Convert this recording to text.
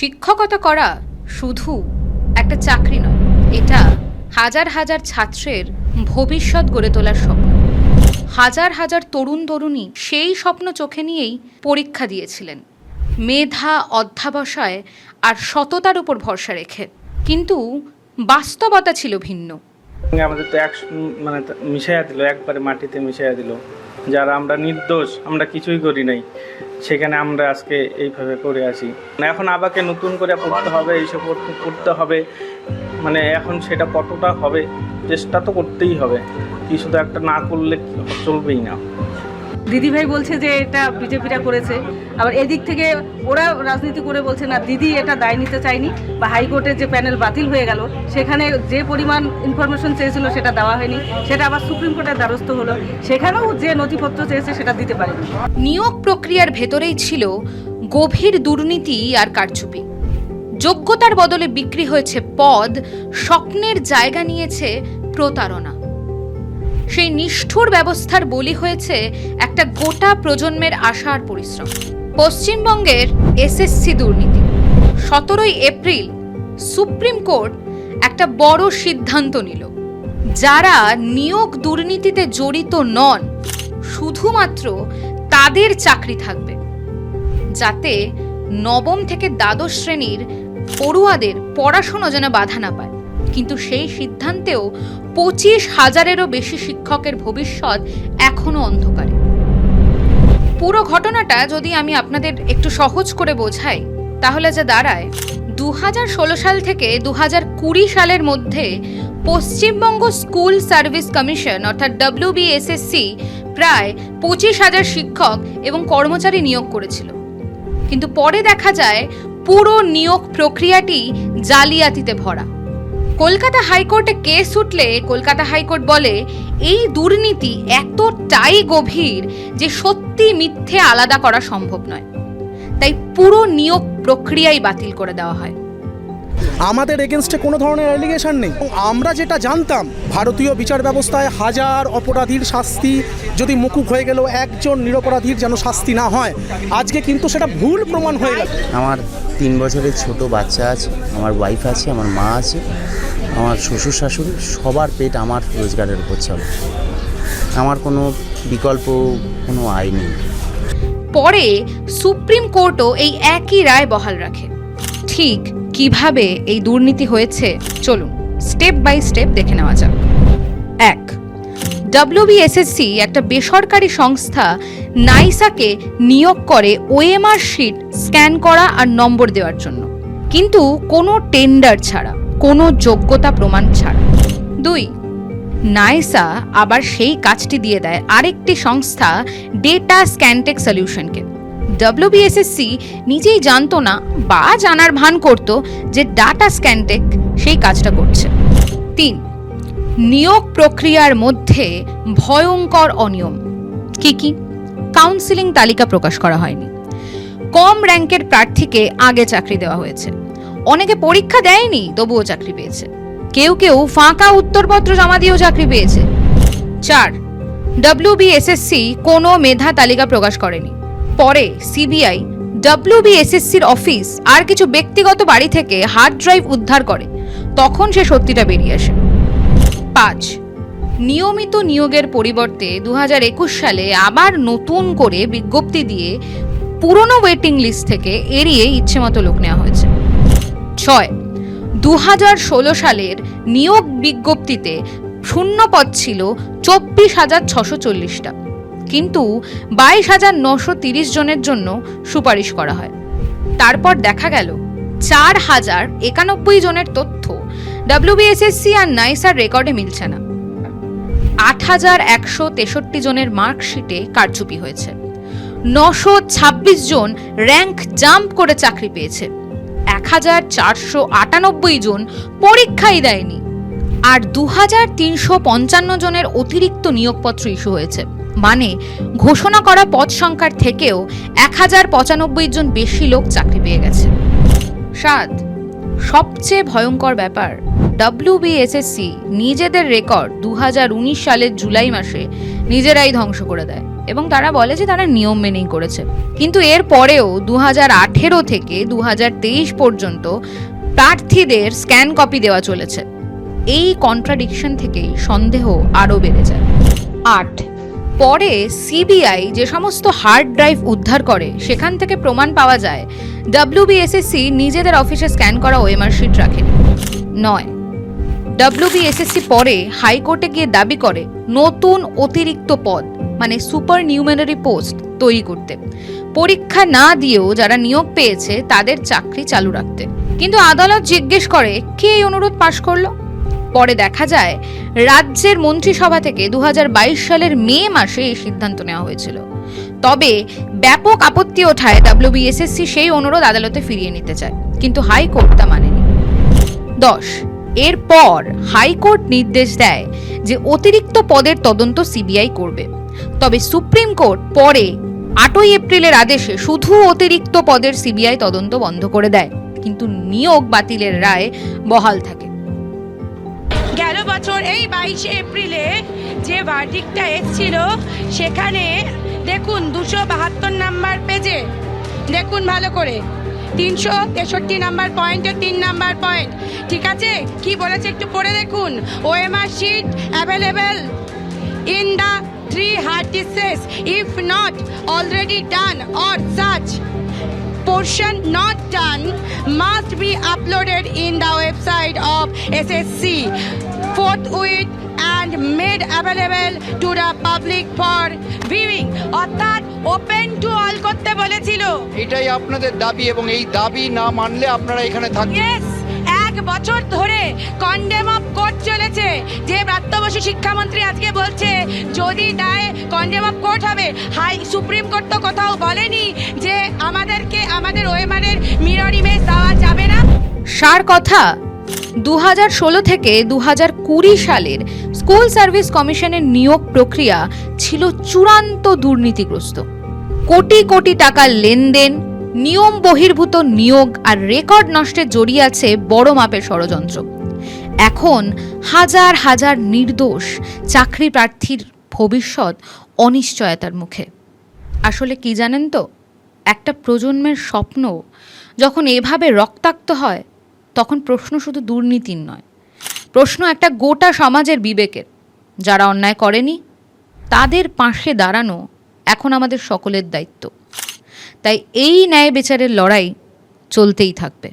শিক্ষকতা করা শুধু একটা চাকরি নয়, এটা হাজার হাজার ছাত্রের ভবিষ্যৎ গড়ে তোলার স্বপ্ন। হাজার হাজার তরুণ তরুণী সেই স্বপ্ন চোখে নিয়েই পরীক্ষা দিয়েছিলেন। মেধা, অধ্যাবসায় আর সততার উপর ভরসা রেখে। কিন্তু বাস্তবতা ছিল ভিন্ন। আমাদের তো এক মানে মিশাইয়া দিল, একবারে মাটিতে মিশাইয়া দিল। যারা আমরা নির্দোষ, আমরা কিছুই করি নাই। সেখানে আমরা আজকে এইভাবে করে আসি। মানে এখন আবাকে নতুন করে পড়তে হবে এইসব সব করতে হবে। মানে এখন সেটা কতটা হবে, চেষ্টা তো করতেই হবে। কিছু তো একটা না করলে চলবেই না। দিদিভাই বলছে যে এটা বিজেপিরা করেছে। আবার এদিক থেকে ওরা রাজনীতি করে বলছে, না, দিদি এটা দায় নিতে চায়নি বা হাইকোর্টের যে প্যানেল বাতিল হয়ে গেল, সেখানে যে পরিমাণ ইনফরমেশন চেয়েছিল সেটা দেওয়া হয়নি, সেটা আবার সুপ্রিম কোর্টের দ্বারস্থ হলো, সেখানেও যে নথিপত্র চেয়েছে সেটা দিতে পারেনি। নিয়োগ প্রক্রিয়ার ভেতরেই ছিল গভীর দুর্নীতি আর কারচুপি। যোগ্যতার বদলে বিক্রি হয়েছে পদ, স্বপ্নের জায়গা নিয়েছে প্রতারণা। সেই নিষ্ঠুর ব্যবস্থার বলি হয়েছে একটা গোটা প্রজন্মের আশার পরিশ্রম। পশ্চিমবঙ্গের এসএসসি দুর্নীতি। সতেরোই এপ্রিল সুপ্রিম কোর্ট একটা বড় সিদ্ধান্ত নিল। যারা নিয়োগ দুর্নীতিতে জড়িত নন, শুধুমাত্র তাদের চাকরি থাকবে। যাতে নবম থেকে দ্বাদশ শ্রেণির পড়ুয়াদের পড়াশুনো যেন বাধা না পায়। কিন্তু সেই সিদ্ধান্তেও পঁচিশ হাজারেরও বেশি শিক্ষকের ভবিষ্যৎ এখনও অন্ধকারে। পুরো ঘটনাটা যদি আমি আপনাদের একটু সহজ করে বোঝাই, তাহলে যা দাঁড়ায় দু সাল থেকে দু সালের মধ্যে পশ্চিমবঙ্গ স্কুল সার্ভিস কমিশন, অর্থাৎ ডব্লিউবিএসএসসি প্রায় পঁচিশ হাজার শিক্ষক এবং কর্মচারী নিয়োগ করেছিল। কিন্তু পরে দেখা যায় পুরো নিয়োগ প্রক্রিয়াটি জালিয়াতিতে ভরা। কলকাতা হাইকোর্টে কেস উঠলে কলকাতা হাইকোর্ট বলে এই দুর্নীতি এতটাই গভীর যে সত্যি মিথ্যে আলাদা করা সম্ভব নয়। তাই পুরো নিয়োগ প্রক্রিয়াই বাতিল করে দেওয়া হয়। আমাদের এগেনস্টে কোনো ধরনের অ্যালিগেশন নেই। এবং আমরা যেটা জানতাম ভারতীয় বিচার ব্যবস্থায় হাজার অপরাধীর শাস্তি যদি মুকুব হয়ে গেল একজন নিরপরাধীর যেন শাস্তি না হয় আজকে কিন্তু সেটা ভুল প্রমাণ হয়ে গেল। আমার তিন বছরের ছোট বাচ্চা আছে আমার ওয়াইফ আছে আমার মা আছে। আমার শ্বশুর শাশুড়ি সবার পেট আমার রোজগারের উপর চলে। আমার কোনো বিকল্প, কোনো আয় নেই। পরে সুপ্রিম কোর্টও এই একই রায় বহাল রাখে। ঠিক কীভাবে এই দুর্নীতি হয়েছে? চলুন স্টেপ বাই স্টেপ দেখে নেওয়া যাক। এক ডব্লিউবিএসএসসি একটা বেসরকারি সংস্থা নাইসাকে নিয়োগ করে ওএমআর শিট স্ক্যান করা আর নম্বর দেওয়ার জন্য। কিন্তু কোনো টেন্ডার ছাড়া। কোনো যোগ্যতা প্রমাণ ছাড়া। দুই, নাইসা আবার সেই কাজটি দিয়ে দেয় আরেকটি সংস্থা ডেটা স্ক্যানটেক সলিউশনকে ডব্লিউবিএসএসসি নিজেই জানতো না বা জানার ভান করত যে ডাটা স্ক্যানটেক সেই কাজটা করছে। তিন, নিয়োগ প্রক্রিয়ার মধ্যে ভয়ঙ্কর অনিয়ম। কি কি? কাউন্সিলিং তালিকা প্রকাশ করা হয়নি। কম র্যাঙ্কের প্রার্থীকে আগে চাকরি দেওয়া হয়েছে। অনেকে পরীক্ষা দেয়নি, তবুও চাকরি পেয়েছে। কেউ কেউ ফাঁকা উত্তরপত্র জমা দিয়েও চাকরি পেয়েছে। চার ডব্লিউবিএসএসসি কোনো মেধা তালিকা প্রকাশ করেনি। পরে সিবিআই ডব্লিউবিএসএসসির অফিস আর কিছু ব্যক্তিগত বাড়ি থেকে হার্ড ড্রাইভ উদ্ধার করে। তখন সে সত্যিটা বেরিয়ে আসে। পাঁচ, নিয়মিত নিয়োগের পরিবর্তে দু হাজার একুশ সালে আবার নতুন করে বিজ্ঞপ্তি দিয়ে পুরনো ওয়েটিং লিস্ট থেকে এড়িয়ে ইচ্ছেমতো লোক নেওয়া হয়েছে। ছয়। দু সালের নিয়োগ বিজ্ঞপ্তিতে শূন্য পদ ছিল চব্বিশ হাজার ছশো চল্লিশটা। কিন্তু বাইশ হাজার নশো তিরিশ জনের জন্য সুপারিশ করা হয়। তারপর দেখা গেল চার হাজার একানব্বই জনের তথ্য ডাব্লিউবিএসএসসি আর নাইসার রেকর্ডে মিলছে না। আট হাজার একশো তেষট্টি জনের মার্কশিটে কারচুপি হয়েছে। নশো ছাব্বিশ জন র্যাঙ্ক জাম্প করে চাকরি পেয়েছে। এক হাজার চারশো আটানব্বই জন পরীক্ষাই দেয়নি। আর দু হাজার তিনশো পঞ্চান্ন জনের অতিরিক্ত নিয়োগপত্র ইস্যু হয়েছে। মানে ঘোষণা করা পদ সংখ্যার থেকেও এক হাজার পঁচানব্বই জন বেশি লোক চাকরি পেয়ে গেছে। সাত, সবচেয়ে ভয়ঙ্কর ব্যাপার ডব্লিউবিএসএসসি নিজেদের রেকর্ড দু হাজার উনিশ সালের জুলাই মাসে নিজেরাই ধ্বংস করে দেয়। এবং তারা বলে যে তারা নিয়ম মেনেই করেছে। কিন্তু এর পরেও দু আঠেরো থেকে দু হাজার তেইশ পর্যন্ত প্রার্থীদের স্ক্যান কপি দেওয়া চলেছে। এই কন্ট্রাডিকশন থেকেই সন্দেহ আরও বেড়ে যায়। আট, পরে সিবিআই যে সমস্ত হার্ড ড্রাইভ উদ্ধার করে, সেখান থেকে প্রমাণ পাওয়া যায় ডাব্লিউবিএসএসসি নিজেদের অফিসে স্ক্যান করা ওএমআর শিট রাখেনি। নয় ডাব্লিউবিএসএসসি পরে হাইকোর্টে গিয়ে দাবি করে, নতুন অতিরিক্ত পদ মানে সুপার নিউমেনারি পোস্ট তৈরি করতে। পরীক্ষা না দিয়েও যারা নিয়োগ পেয়েছে, তাদের চাকরি চালু রাখতে। কিন্তু আদালত জিজ্ঞেস করে, কে এই অনুরোধ পাশ করল? পরে দেখা যায়, রাজ্যের মন্ত্রিসভা থেকে দুহাজার বাইশ সালের মে মাসে এই সিদ্ধান্ত নেওয়া হয়েছিল। তবে ব্যাপক আপত্তি ওঠায় ডাব্লিউবিএসএসসি সেই অনুরোধ আদালতে ফিরিয়ে নিতে চায়। কিন্তু হাইকোর্ট তা মানেনি। দশ, এরপর হাইকোর্ট নির্দেশ দেয় যে অতিরিক্ত পদের তদন্ত সিবিআই করবে। তবে সুপ্রিম কোর্ট পরে আটই এপ্রিলের আদেশে শুধু অতিরিক্ত পদের সিবিআই তদন্ত বন্ধ করে দেয়, কিন্তু নিয়োগ বাতিলের রায় বহাল থাকে। গেল বছর এই বাইশে এপ্রিলে যে ভার্ডিকটা এসছিল, সেখানে দেখুন দুশো বাহাত্তর নাম্বার পেজে, দেখুন ভালো করে, তিনশো তেষট্টি নাম্বার পয়েন্টের তিন নাম্বার পয়েন্ট ঠিক আছে? কি বলেছে একটু পড়ে দেখুন। OMR sheet available in the three hard copies if not already done or such portion not done must be uploaded in the website of SSC forthwith and made available to the public for viewing অর্থাৎ open to all করতে বলেছিল এটাই আপনাদের দাবি এবং এই দাবি না মানলে আপনারা এখানে থাকবেন এক বছর ধরে কন্ডেম অফ কোর্ট চলেছে। যে প্রাপ্তবয়স্ক শিক্ষামন্ত্রী আজকে বলছে, যদি দেয় কন্ডেম অফ কোর্ট হবে, হাই সুপ্রিম কোর্ট তো কোথাও বলেনি যে আমাদেরকে, আমাদের ওয়েমানের মিরর ইমেজ দেওয়া যাবে না। সার কথা দু থেকে দু সালের স্কুল সার্ভিস কমিশনের নিয়োগ প্রক্রিয়া ছিল চূড়ান্ত দুর্নীতিগ্রস্ত। কোটি কোটি টাকার লেনদেন নিয়ম বহির্ভূত নিয়োগ আর রেকর্ড নষ্টে জড়িয়ে আছে বড় মাপের ষড়যন্ত্র। এখন হাজার হাজার নির্দোষ চাকরি প্রার্থীর ভবিষ্যৎ অনিশ্চয়তার মুখে। আসলে কি জানেন তো? একটা প্রজন্মের স্বপ্ন যখন এভাবে রক্তাক্ত হয়, তখন প্রশ্ন শুধু দুর্নীতির নয়। প্রশ্ন একটা গোটা সমাজের বিবেকের। যারা অন্যায় করেনি, তাদের পাশে দাঁড়ানো এখন আমাদের সকলের দায়িত্ব। তাই এই ন্যায় বিচারের লড়াই চলতেই থাকবে।